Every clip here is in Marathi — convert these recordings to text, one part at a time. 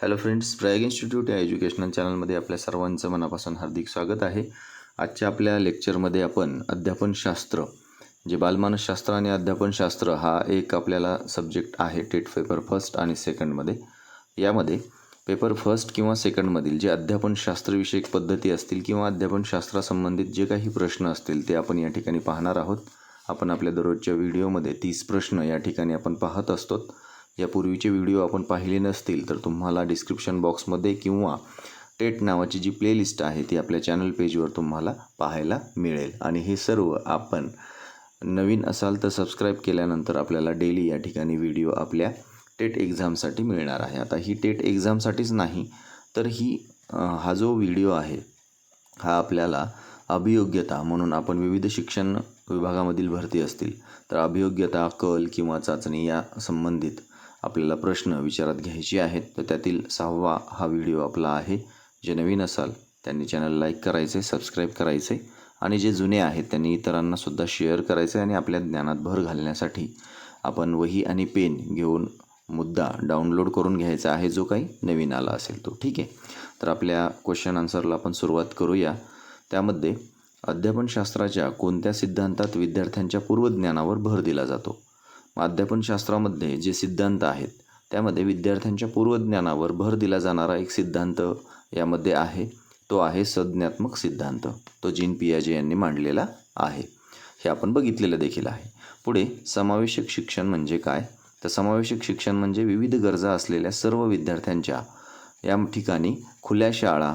हॅलो फ्रेंड्स प्रयाग इन्स्टिट्यूट या एज्युकेशनल चॅनलमध्ये आपल्या सर्वांचं मनापासून हार्दिक स्वागत आहे. आजच्या आपल्या लेक्चरमध्ये आपण अध्यापनशास्त्र जे बालमानसशास्त्र आणि अध्यापनशास्त्र हा एक आपल्याला सब्जेक्ट आहे टेट पेपर फर्स्ट आणि सेकंडमध्ये यामध्ये पेपर फर्स्ट किंवा सेकंडमधील जे अध्यापनशास्त्रविषयक पद्धती असतील किंवा अध्यापनशास्त्रासंबंधित जे काही प्रश्न असतील ते आपण या ठिकाणी पाहणार आहोत. आपण आपल्या दररोजच्या व्हिडिओमध्ये तीस प्रश्न या ठिकाणी आपण पाहत असतो. यापूर्वीचे व्हिडिओ आपण पाहिले नसतील तर तुम्हाला डिस्क्रिप्शन बॉक्समध्ये किंवा टेट नावाची जी प्लेलिस्ट आहे ती आपल्या चॅनल पेजवर तुम्हाला पाहायला मिळेल. आणि हे सर्व आपण नवीन असाल तर सबस्क्राईब केल्यानंतर आपल्याला डेली या ठिकाणी व्हिडिओ आपल्या टेट एक्झामसाठी मिळणार आहे. आता ही टेट एक्झामसाठीच नाही तर ही हा जो व्हिडिओ आहे हा आपल्याला अभियोग्यता म्हणून आपण विविध शिक्षण विभागामधील भरती असतील तर अभियोग्यता कल किंवा चाचणी या संबंधित आपल्याला प्रश्न विचारात घ्यायचे आहेत तर त्यातील सहावा हा व्हिडिओ आपला आहे. जे नवीन असाल त्यांनी चॅनल लाईक करायचे सबस्क्राईब करायचे आणि जे जुने आहेत त्यांनी इतरांनासुद्धा शेअर करायचे आणि आपल्या ज्ञानात भर घालण्यासाठी आपण वही आणि पेन घेऊन मुद्दा डाउनलोड करून घ्यायचा आहे जो काही नवीन आला असेल तो. ठीक आहे? तर आपल्या क्वेश्चन आन्सरला आपण सुरुवात करूया. त्यामध्ये अध्यापनशास्त्राच्या कोणत्या सिद्धांतात विद्यार्थ्यांच्या पूर्वज्ञानावर भर दिला जातो? अध्यापनशास्त्रामध्ये जे सिद्धांत आहेत त्यामध्ये विद्यार्थ्यांच्या पूर्वज्ञानावर भर दिला जाणारा एक सिद्धांत यामध्ये आहे. तो आहे संज्ञात्मक सिद्धांत. तो जीन पियाजे यांनी मांडलेला आहे. हे आपण बघितलेलं देखील आहे. पुढे समावेशक शिक्षण म्हणजे काय? तर समावेशक शिक्षण म्हणजे विविध गरजा असलेल्या सर्व विद्यार्थ्यांच्या या ठिकाणी खुल्या शाळा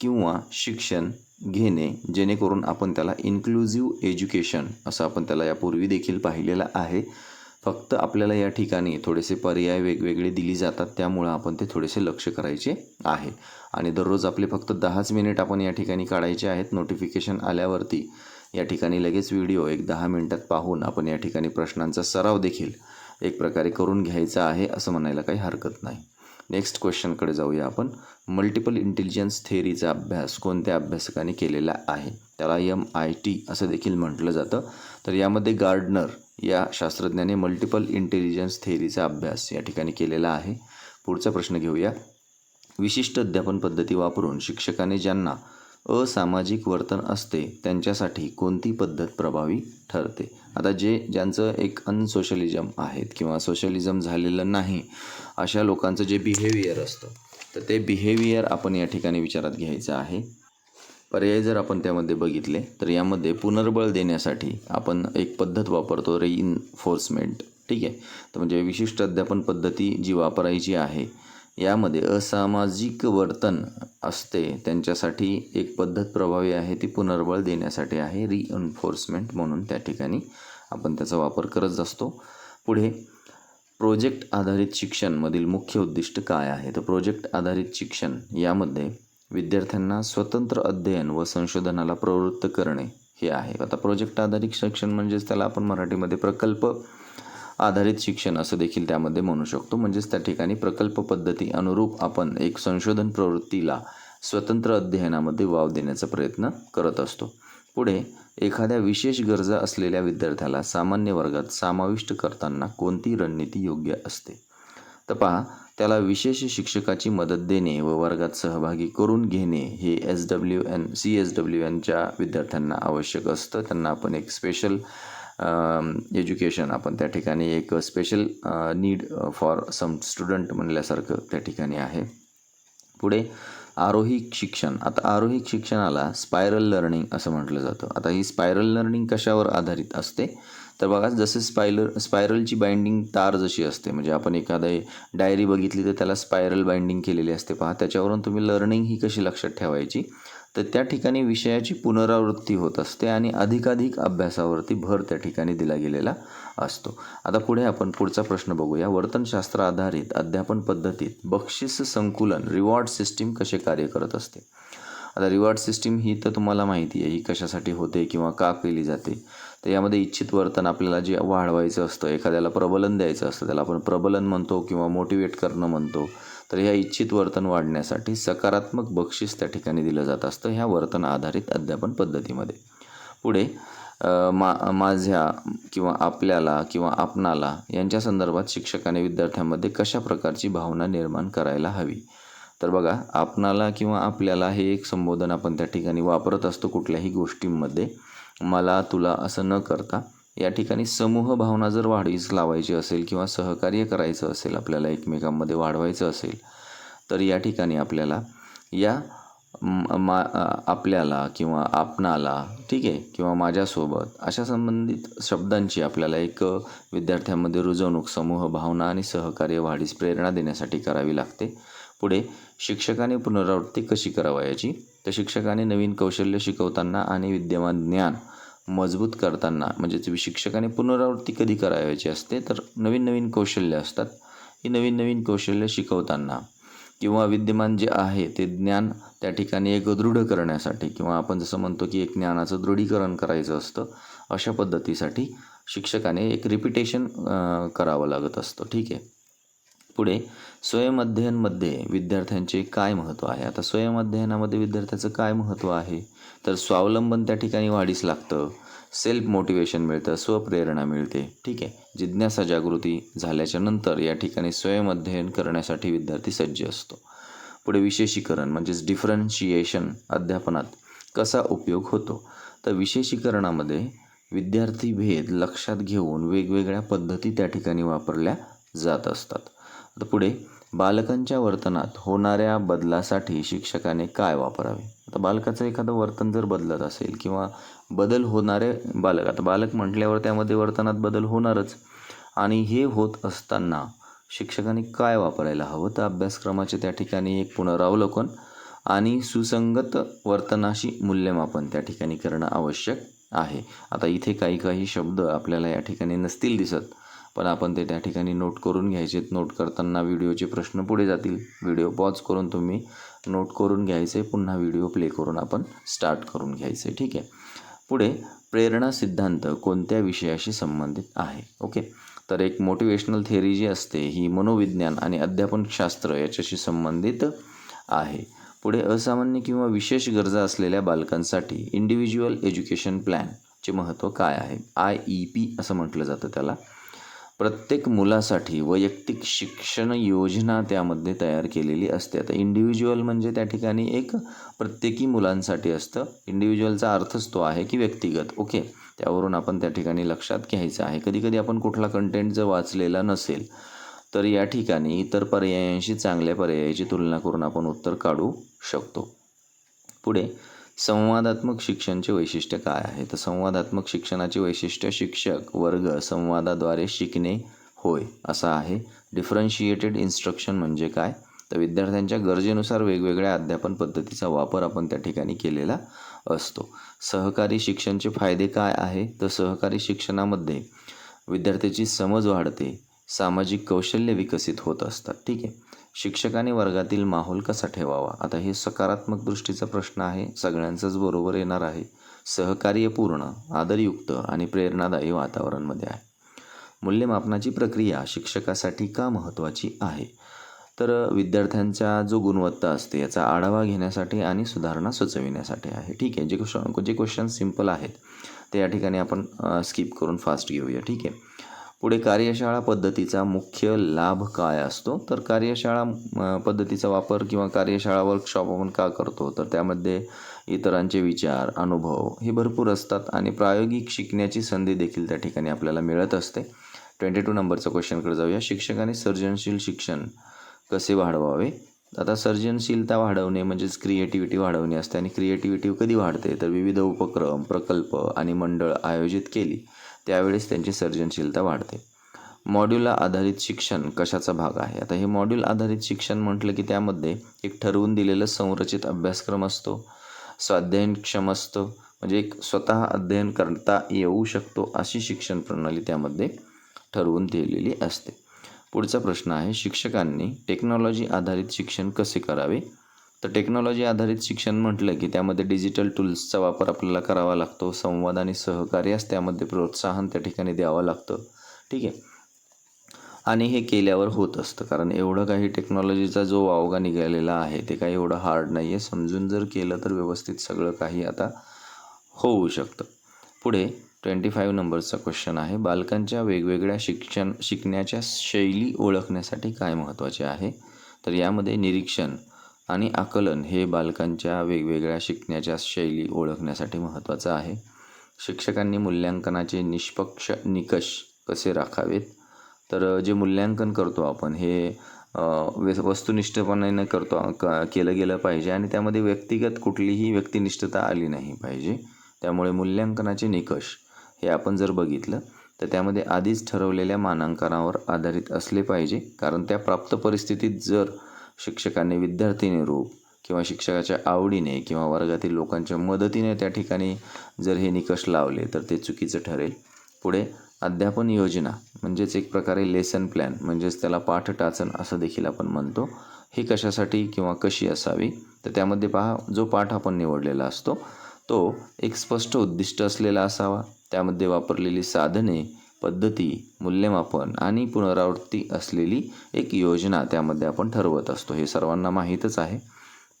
किंवा शिक्षण घेणे जेणेकरून आपण त्याला इन्क्लुझिव्ह एज्युकेशन असं आपण त्याला यापूर्वी देखील पाहिलेलं आहे. फक्त आपल्याला या ठिकाणी थोडेसे पर्याय वेगवेगळे दिली जातात त्यामुळं आपण ते थोडेसे लक्ष करायचे आहे. आणि दररोज आपले फक्त दहाच मिनिट आपण या ठिकाणी काढायचे आहेत. नोटिफिकेशन आल्यावरती या ठिकाणी लगेच व्हिडिओ एक दहा मिनटात पाहून आपण या ठिकाणी प्रश्नांचा सराव देखील एक प्रकारे करून घ्यायचा आहे असं म्हणायला काही हरकत नाही. नेक्स्ट क्वेश्चनकडे जाऊया आपण. मल्टिपल इंटेलिजन्स थेअरीचा अभ्यास कोणत्या अभ्यासकाने केलेला आहे? त्याला एम आय टी असं देखील म्हटलं जातं. तर यामध्ये गार्डनर या शास्त्रज्ञाने मल्टिपल इंटेलिजन्स थेअरीचा अभ्यास या ठिकाणी केलेला आहे. पुढचा प्रश्न घेऊया. विशिष्ट अध्यापन पद्धती वापरून शिक्षकाने ज्यांना असामाजिक वर्तन असते त्यांच्यासाठी कोणती पद्धत प्रभावी ठरते? आता जे ज्यांचं एक अनसोशलिझम आहेत किंवा सोशलिझम झालेलं नाही अशा लोकांचं जे बिहेवियर असतं तर ते बिहेवियर आपण या ठिकाणी विचारात घ्यायचं आहे. पर्याय जर आपण त्यामध्ये बघितले तर यामध्ये पुनर्बळ देण्यासाठी आपण एक पद्धत वापरतो रेइन्फोर्समेंट ठीक आहे? तर म्हणजे विशिष्ट अध्यापन पद्धती जी वापरायची आहे यामध्ये असामाजिक वर्तन असते. त्यांच्यासाठी एक पद्धत प्रभावी आहे ती पुनर्बळ देण्यासाठी आहे. रिएन्फोर्समेंट म्हणून त्या ठिकाणी आपण त्याचा वापर करत असतो. पुढे प्रोजेक्ट आधारित शिक्षणमधील मुख्य उद्दिष्ट काय आहे? तर प्रोजेक्ट आधारित शिक्षण यामध्ये विद्यार्थ्यांना स्वतंत्र अध्ययन व संशोधनाला प्रवृत्त करणे हे आहे. आता प्रोजेक्ट आधारित शिक्षण म्हणजेच त्याला आपण मराठीमध्ये प्रकल्प आधारित शिक्षण असं देखील त्यामध्ये म्हणू शकतो. म्हणजेच त्या ठिकाणी प्रकल्प पद्धती अनुरूप आपण एक संशोधन प्रवृत्तीला स्वतंत्र अध्ययनामध्ये वाव देण्याचा प्रयत्न करत असतो. पुढे एखाद्या विशेष गरजा असलेल्या विद्यार्थ्याला सामान्य वर्गात समाविष्ट करताना कोणती रणनीती योग्य असते? तर पहा त्याला विशेष शिक्षकाची मदत देणे व वर्गात सहभागी करून घेणे हे S W N C S W एनच्या विद्यार्थ्यांना आवश्यक असतं. त्यांना आपण एक स्पेशल एज्युकेशन आपण त्या ठिकाणी एक special need for some student म्हणल्यासारखं त्या ठिकाणी आहे. पुढे आरोही शिक्षण. आता आरोहिक शिक्षणाला स्पायरल लर्निंग असं म्हटलं जातं. आता ही स्पायरल लर्निंग कशावर आधारित असते? तर बघा जसे स्पायलर स्पायरलची बाइंडिंग तार जशी असते म्हणजे आपण एखादा डायरी बघितली तर त्याला स्पायरल बाइंडिंग केलेली असते. पहा त्याच्यावरून तुम्ही लर्निंग ही कशी लक्षात ठेवायची? तर त्या ठिकाणी विषयाची पुनरावृत्ती होत असते आणि अधिकाधिक अभ्यासावरती भर त्या ठिकाणी दिला गेलेला असतो. आता पुढे आपण पुढचा प्रश्न बघूया. वर्तनशास्त्र आधारित अध्यापन पद्धतीत बक्षीस संकुलन रिवॉर्ड सिस्टीम कसे कार्य करत असते? आता रिवॉर्ड सिस्टीम ही तर तुम्हाला माहिती आहे ही कशासाठी होते किंवा का केली जाते? तर यामध्ये इच्छित वर्तन आपल्याला जे वाढवायचं असतं एखाद्याला प्रबलन द्यायचं असतं त्याला आपण प्रबलन म्हणतो किंवा मोटिवेट करणं म्हणतो. तर ह्या इच्छित वर्तन वाढण्यासाठी सकारात्मक बक्षीस त्या ठिकाणी दिलं जात असतं ह्या वर्तन आधारित अध्यापन पद्धतीमध्ये. पुढे मा माझ्या किंवा आपल्याला किंवा आपणाला यांच्या संदर्भात शिक्षकाने विद्यार्थ्यांमध्ये कशा प्रकारची भावना निर्माण करायला हवी? तर बघा आपणाला किंवा आपल्याला हे एक संबोधन आपण त्या ठिकाणी वापरत असतो कुठल्याही गोष्टींमध्ये. मला तुला असं न करता या ठिकाणी समूह भावना जर वाढीस लावायची असेल किंवा सहकार्य करायचं असेल आपल्याला एकमेकांमध्ये वाढवायचं असेल तर या ठिकाणी आपल्याला या मा आपल्याला किंवा आपणाला ठीक आहे किंवा माझ्यासोबत अशा संबंधित शब्दांची आपल्याला एक विद्यार्थ्यांमध्ये रुजवणूक समूह भावना आणि सहकार्य वाढीस प्रेरणा देण्यासाठी करावी लागते. पुढे शिक्षकाने पुनरावृत्ती कशी करावयाची? तर शिक्षकाने नवीन कौशल्य शिकवताना आणि विद्यमान ज्ञान मजबूत करताना म्हणजेच शिक्षकाने पुनरावृत्ती कधी करावयाची असते तर नवीन नवीन कौशल्य असतात. ही नवीन नवीन कौशल्य शिकवताना किंवा विद्यमान जे आहे ते ज्ञान त्या ठिकाणी एक दृढ करण्यासाठी किंवा आपण जसं म्हणतो की एक ज्ञानाचं दृढीकरण करायचं असतं अशा पद्धतीसाठी शिक्षकाने एक रिपिटेशन करावं लागत असतं. ठीक आहे? पुढे स्वयंअध्ययनमध्ये विद्यार्थ्यांचे काय महत्त्व आहे? आता स्वयंअध्ययनामध्ये विद्यार्थ्याचं काय महत्त्व आहे? तर स्वावलंबन त्या ठिकाणी वाढीस लागतं सेल्फ मोटिवेशन मिळतं स्वप्रेरणा मिळते. ठीक आहे? जिज्ञासा जागृती झाल्याच्यानंतर या ठिकाणी स्वयंअध्ययन करण्यासाठी विद्यार्थी सज्ज असतो. पुढे विशेषीकरण म्हणजेच डिफरन्शिएशन अध्यापनात कसा उपयोग होतो? तर विशेषीकरणामध्ये विद्यार्थी भेद लक्षात घेऊन वेगवेगळ्या पद्धती त्या ठिकाणी वापरल्या जात असतात. आता पुढे बालकांच्या वर्तनात होणाऱ्या बदलासाठी शिक्षकाने काय वापरावे? आता बालकाचं एखादं वर्तन जर बदलत असेल किंवा बदल होणारे बालक आता बालक म्हटल्यावर त्यामध्ये वर्तनात बदल होणारच. आणि हे होत असताना शिक्षकांनी काय वापरायला हवं? तर अभ्यासक्रमाचे त्या ठिकाणी एक पुनरावलोकन आणि सुसंगत वर्तनाशी मूल्यमापन त्या ठिकाणी करणं आवश्यक आहे. आता इथे काही काही शब्द आपल्याला या ठिकाणी नसतील दिसत. पण आपण ते त्या ठिकाणी नोट करून घ्यायचे. नोट करताना व्हिडिओचे प्रश्न पुढे जातील. व्हिडिओ पॉज करून तुम्ही नोट करून घ्यायचे. पुन्हा व्हिडिओ प्ले करून आपण स्टार्ट करून घ्यायचे. ठीक आहे? पुढे प्रेरणा सिद्धांत कोणत्या विषयाशी संबंधित आहे? ओके? तर एक मोटिवेशनल थेअरी जी असते ही मनोविज्ञान आणि अध्यापनशास्त्र याच्याशी संबंधित आहे. पुढे असामान्य किंवा विशेष गरजा असलेल्या बालकांसाठी इंडिव्हिज्युअल एज्युकेशन प्लॅनचे महत्त्व काय आहे? आय ई पी असं म्हटलं जातं त्याला. प्रत्येक मुलासाठी वैयक्तिक शिक्षण योजना त्यामध्ये तयार केलेली असते. आता इंडिव्हिज्युअल म्हणजे त्या ठिकाणी एक प्रत्येकी मुलांसाठी असतं. इंडिव्हिज्युअलचा अर्थच तो आहे की व्यक्तिगत. ओके? त्यावरून आपण त्या ठिकाणी लक्षात घ्यायचं आहे. कधीकधी आपण कुठला कंटेंट जर वाचलेला नसेल तर या ठिकाणी इतर पर्यायांशी चांगल्या पर्यायाची तुलना करून आपण उत्तर काढू शकतो. पुढे संवादात्मक शिक्षणचे वैशिष्ट्य काय आहे? तर संवादात्मक शिक्षणाचे वैशिष्ट्य शिक्षक वर्ग संवादाद्वारे शिकणे होय असं आहे. डिफरन्शिएटेड इन्स्ट्रक्शन म्हणजे काय? तर विद्यार्थ्यांच्या गरजेनुसार वेगवेगळ्या अध्यापन पद्धतीचा वापर आपण त्या ठिकाणी केलेला असतो. सहकारी शिक्षणचे फायदे काय आहे? तर सहकारी शिक्षणामध्ये विद्यार्थ्याची समज वाढते सामाजिक कौशल्य विकसित होत असतात. ठीक आहे. शिक्षकाने वर्गातील माहोल कसा ठेवावा? आता हे सकारात्मक दृष्टीचा प्रश्न आहे सगळ्यांचंच बरोबर येणार आहे. सहकार्यपूर्ण आदरयुक्त आणि प्रेरणादायी वातावरणमध्ये आहे. मूल्यमापनाची प्रक्रिया शिक्षकासाठी का महत्त्वाची आहे? तर विद्यार्थ्यांचा जो गुणवत्ता असते याचा आढावा घेण्यासाठी आणि सुधारणा सुचविण्यासाठी आहे. ठीक आहे जे क्वेश्चन जे क्वेश्चन सिंपल आहेत ते या ठिकाणी आपण स्किप करून फास्ट घेऊया. ठीक आहे. पुढे कार्यशाळा पद्धतीचा मुख्य लाभ काय असतो? तर कार्यशाळा पद्धतीचा वापर किंवा कार्यशाळा वर्कशॉप आपण का करतो? तर त्यामध्ये इतरांचे विचार अनुभव हे भरपूर असतात आणि प्रायोगिक शिकण्याची संधी देखील त्या ठिकाणी आपल्याला मिळत असते. ट्वेंटी टू नंबरचा क्वेश्चनकडे जाऊया. शिक्षकाने सर्जनशील शिक्षण कसे वाढवावे? आता सर्जनशीलता वाढवणे म्हणजेच क्रिएटिव्हिटी वाढवणे असते आणि क्रिएटिव्हिटी कधी वाढते? तर विविध उपक्रम प्रकल्प आणि मंडळ आयोजित केली. त्यावेळेस त्यांची सर्जनशीलता वाढते. मॉड्यूलला आधारित शिक्षण कशाचा भाग आहे? आता हे मॉड्यूल आधारित शिक्षण म्हटलं की त्यामध्ये एक ठरवून दिलेलं संरचित अभ्यासक्रम असतो. स्वाध्ययनक्षम असतो. म्हणजे एक स्वतः अध्ययन करता येऊ शकतो अशी शिक्षण प्रणाली त्यामध्ये ठरवून दिलेली असते. पुढचा प्रश्न आहे शिक्षकांनी टेक्नॉलॉजी आधारित शिक्षण कसे करावे? तर टेक्नॉलॉजी आधारित शिक्षण म्हटलं की त्यामध्ये डिजिटल टूल्सचा वापर आपल्याला करावा लागतो. संवाद आणि सहकार्यास त्यामध्ये प्रोत्साहन त्या ठिकाणी द्यावं लागतं. ठीक आहे? आणि हे केल्यावर होत असतं. कारण एवढं काही टेक्नॉलॉजीचा जो वावगा निघालेला आहे ते काही एवढं हार्ड नाही आहे समजून जर केलं तर व्यवस्थित सगळं काही आता होऊ शकतं. पुढे ट्वेंटी फाईव्ह नंबरचा क्वेश्चन आहे. बालकांच्या वेगवेगळ्या शिक्षण शिकण्याच्या शैली ओळखण्यासाठी काय महत्त्वाचे आहे? तर यामध्ये निरीक्षण आणि आकलन हे बालकांच्या वेगवेगळ्या शिकण्याच्या शैली ओळखण्यासाठी महत्त्वाचं आहे. शिक्षकांनी मूल्यांकनाचे निष्पक्ष निकष कसे राखावेत? तर जे मूल्यांकन करतो आपण हे वे- वस्तुनिष्ठपणाने करतो क केलं गेलं पाहिजे आणि त्यामध्ये व्यक्तिगत कुठलीही व्यक्तिनिष्ठता आली नाही पाहिजे. त्यामुळे मूल्यांकनाचे निकष हे आपण जर बघितलं तर त्यामध्ये आधीच ठरवलेल्या मानांकनावर आधारित असले पाहिजे. कारण त्या प्राप्त परिस्थितीत जर शिक्षकांनी विद्यार्थीने रूप किंवा शिक्षकाच्या आवडीने किंवा वर्गातील लोकांच्या मदतीने त्या ठिकाणी जर हे निकष लावले तर ते चुकीचं ठरेल. पुढे अध्यापन योजना म्हणजेच एक प्रकारे लेसन प्लॅन म्हणजेच त्याला पाठटाचन असं देखील आपण म्हणतो. ही कशासाठी किंवा कशी असावी? तर त्यामध्ये पहा जो पाठ आपण निवडलेला असतो तो एक स्पष्ट उद्दिष्ट असलेला असावा. त्यामध्ये वापरलेली साधने पद्धती मूल्यमापन आणि पुनरावृत्ती असलेली एक योजना त्यामध्ये आपण ठरवत असतो. हे सर्वांना माहीतच आहे.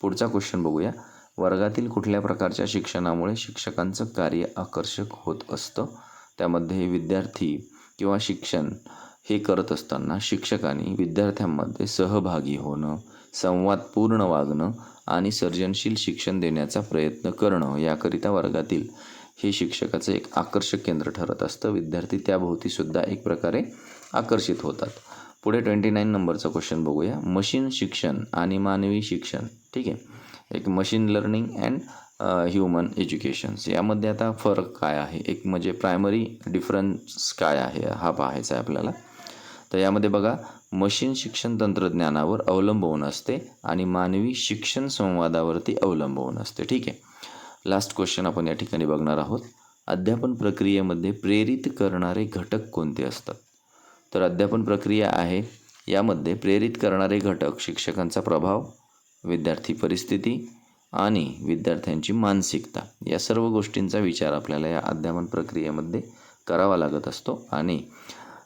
पुढचा क्वेश्चन बघूया. वर्गातील कुठल्या प्रकारच्या शिक्षणामुळे शिक्षकांचं कार्य आकर्षक होत असतं? त्यामध्ये विद्यार्थी किंवा शिक्षण हे करत असताना शिक्षकांनी विद्यार्थ्यांमध्ये सहभागी होणं संवादपूर्ण वागणं आणि सर्जनशील शिक्षण देण्याचा प्रयत्न करणं याकरिता वर्गातील हे शिक्षकाचं एक आकर्षक केंद्र ठरत असतं. विद्यार्थी त्याभोवतीसुद्धा एक प्रकारे आकर्षित होतात. पुढे ट्वेंटी नाईन नंबरचा क्वेश्चन बघूया. मशीन शिक्षण आणि मानवी शिक्षण. ठीक आहे? एक machine learning and human educations यामध्ये आता फरक काय आहे? एक म्हणजे प्रायमरी डिफरन्स काय आहे? हा पाहायचा आहे आपल्याला. तर यामध्ये बघा मशीन शिक्षण तंत्रज्ञानावर अवलंबून असते आणि मानवी शिक्षण संवादावरती अवलंबून असते. ठीक आहे? लास्ट क्वेश्चन आपण या ठिकाणी बघणार आहोत. अध्यापन प्रक्रियेमध्ये प्रेरित करणारे घटक कोणते असतात? तर अध्यापन प्रक्रिया आहे यामध्ये प्रेरित करणारे घटक शिक्षकांचा प्रभाव विद्यार्थी परिस्थिती आणि विद्यार्थ्यांची मानसिकता. या सर्व गोष्टींचा विचार आपल्याला या अध्यापन प्रक्रियेमध्ये करावा लागत असतो आणि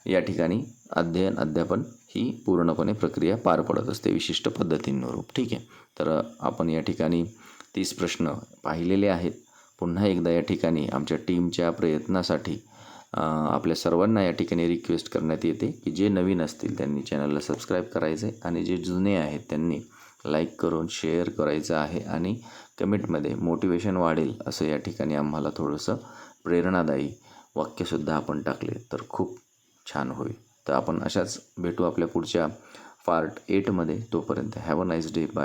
या ठिकाणी अध्ययन अध्यापन ही पूर्णपणे प्रक्रिया पार पडत असते विशिष्ट पद्धतींनुरूप. ठीक आहे. तर आपण या ठिकाणी तीस प्रश्न पाहिलेले आहेत. पुन्हा एकदा या ठिकाणी आमच्या टीमच्या प्रयत्नासाठी आपल्या सर्वांना या ठिकाणी रिक्वेस्ट करण्यात येते की जे नवीन असतील त्यांनी चॅनलला सबस्क्राईब करायचे आणि जे जुने आहेत त्यांनी लाईक करून शेअर करायचं आहे आणि कमेंटमध्ये मोटिवेशन वाढेल असं या ठिकाणी आम्हाला थोडंसं प्रेरणादायी वाक्यसुद्धा आपण टाकले तर खूप छान होईल. तर आपण अशाच भेटू आपल्या पुढच्या पार्ट एटमध्ये तोपर्यंत have a nice day bye